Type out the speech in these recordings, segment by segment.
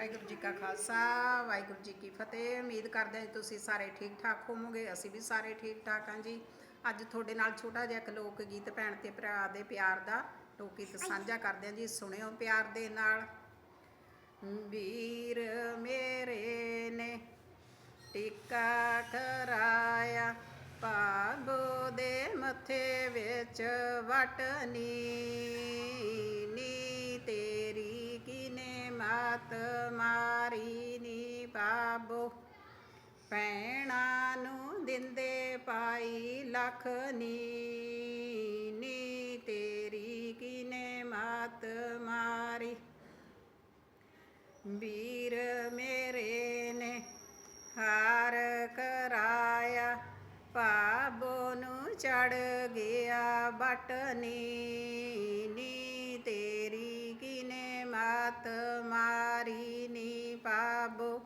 ਵਾਹਿਗੁਰੂ ਜੀ ਕਾ ਖਾਲਸਾ ਵਾਹਿਗੁਰੂ ਜੀ ਕੀ ਫਤਿਹ। ਉਮੀਦ ਕਰਦੇ ਹਾਂ ਜੀ ਤੁਸੀਂ ਸਾਰੇ ਠੀਕ ਠਾਕ ਹੋਵੋਗੇ ਅਸੀਂ ਵੀ ਸਾਰੇ ਠੀਕ ਠਾਕ ਹਾਂ ਜੀ। ਅੱਜ ਤੁਹਾਡੇ ਨਾਲ ਛੋਟਾ ਜਿਹਾ ਇੱਕ ਲੋਕ ਗੀਤ ਭੈਣ ਤੇ ਭਰਾ ਦੇ ਪਿਆਰ ਦਾ ਲੋਕ ਗੀਤ ਸਾਂਝਾ ਕਰਦੇ ਹਾਂ ਜੀ ਸੁਣਿਓ ਪਿਆਰ ਦੇ ਨਾਲ। ਵੀਰ ਮੇਰੇ ਨੇ ਟਿੱਕਾ ਕਰਾਇਆ ਭਾਗੋ ਦੇ ਮੱਥੇ ਵਿੱਚ ਵਟਨੀ ਬਾਬੋ ਪੈਣਾ ਨੂੰ ਦਿੰਦੇ ਪਾਈ ਲੱਖ ਨੀ ਨੀ ਤੇਰੀ ਕਿਨੇ ਮਾਤ ਮਾਰੀ? ਵੀਰ ਮੇਰੇ ਨੇ ਹਾਰ ਕਰਾਇਆ ਪਾਬੋ ਨੂੰ ਚੜ ਗਿਆ ਬਟਨੀ ਨੀ ਤੇਰੀ ਕਿਨੇ ਮਾਤ ਮਾਰੀ ਨੀ ਪਾਬੋ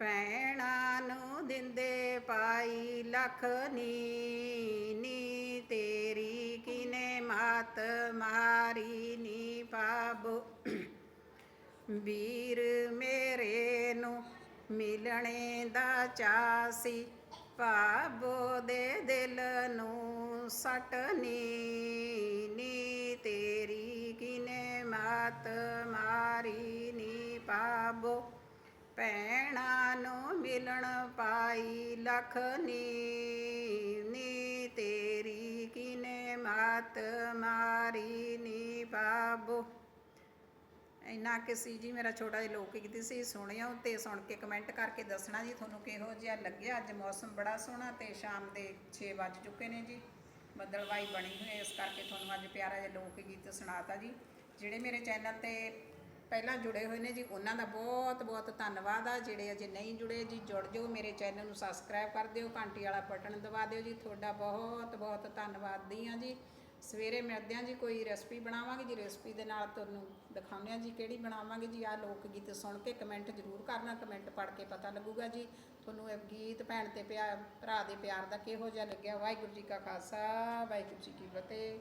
ਪੈਣਾ ਨੂੰ ਦਿੰਦੇ ਪਾਈ ਲੱਖ ਨੀ ਨੀ ਤੇਰੀ ਕਿਨੇ ਮਾਤ ਮਾਰੀ ਨੀ ਪਾਬੋ ਵੀਰ ਮੇਰੇ ਨੂੰ ਮਿਲਣੇ ਦਾ ਚਾਅ ਸੀ ਭਾਬੋ ਦੇ ਦਿਲ ਨੂੰ ਸਟਨੀ ਨੀ ਤੇਰੀ ਕਿਨੇ ਮਾਤ ਮਾਰੀ ਪੈਣਾ ਨੂੰ ਮਿਲਣ ਪਾਈ ਲਖ ਨੀ ਤੇਰੀ ਕਿਨੇ ਮਾਤ ਮਾਰੀ ਨੀ ਪਾਬੋ ਇੰਨਾ ਕਿ ਸੀ ਜੀ, ਮੇਰਾ ਛੋਟਾ ਜਿਹਾ ਲੋਕ ਗੀਤ ਸੀ ਸੁਣਿਓ ਤੇ ਸੁਣ ਕੇ ਕਮੈਂਟ ਕਰਕੇ ਦੱਸਣਾ ਜੀ, ਤੁਹਾਨੂੰ ਕਿਹੋ ਜਿਹਾ ਲੱਗਿਆ? ਅੱਜ ਮੌਸਮ ਬੜਾ ਸੋਹਣਾ ਤੇ ਸ਼ਾਮ ਦੇ 6 ਵੱਜ ਚੁੱਕੇ ਨੇ ਜੀ। ਬੱਦਲਵਾਈ ਬਣੀ ਹੋਈ ਇਸ ਕਰਕੇ ਤੁਹਾਨੂੰ ਅੱਜ ਪਿਆਰਾ ਜਿਹਾ ਲੋਕ ਗੀਤ ਸੁਣਾਤਾ ਜੀ। ਜਿਹੜੇ ਮੇਰੇ ਚੈਨਲ ਤੇ ਪਹਿਲਾਂ ਜੁੜੇ ਹੋਏ ਨੇ ਜੀ, ਉਹਨਾਂ ਦਾ ਬਹੁਤ ਬਹੁਤ ਧੰਨਵਾਦ ਆ। ਜਿਹੜੇ ਅਜੇ ਨਹੀਂ ਜੁੜੇ ਜੀ, ਜੁੜ ਜਾਓ ਮੇਰੇ ਚੈਨਲ ਨੂੰ ਸਬਸਕ੍ਰਾਈਬ ਕਰ ਦਿਓ, ਘੰਟੀ ਵਾਲਾ ਬਟਨ ਦਬਾ ਦਿਓ ਜੀ। ਤੁਹਾਡਾ ਬਹੁਤ ਬਹੁਤ ਧੰਨਵਾਦ ਦੀ ਆ ਜੀ। ਸਵੇਰੇ ਮਿਲਦੇ ਹਾਂ ਜੀ ਕੋਈ ਰੈਸਪੀ ਬਣਾਵਾਂਗੇ ਜੀ ਰੈਸਪੀ ਦੇ ਨਾਲ ਤੁਹਾਨੂੰ ਦਿਖਾਉਂਦੇ ਹਾਂ ਜੀ ਕਿਹੜੀ ਬਣਾਵਾਂਗੇ ਜੀ। ਆਹ ਲੋਕ ਗੀਤ ਸੁਣ ਕੇ ਕਮੈਂਟ ਜ਼ਰੂਰ ਕਰਨਾ ਕਮੈਂਟ ਪੜ੍ਹ ਕੇ ਪਤਾ ਲੱਗੂਗਾ ਜੀ। ਤੁਹਾਨੂੰ ਇਹ ਗੀਤ ਭੈਣ ਤੇ ਪਿਆਰ ਭਰਾ ਦੇ ਪਿਆਰ ਦਾ ਕਿਹੋ ਜਿਹਾ ਲੱਗਿਆ? ਵਾਹਿਗੁਰੂ ਜੀ ਕਾ ਖਾਲਸਾ, ਵਾਹਿਗੁਰੂ ਜੀ ਕੀ ਫਤਿਹ।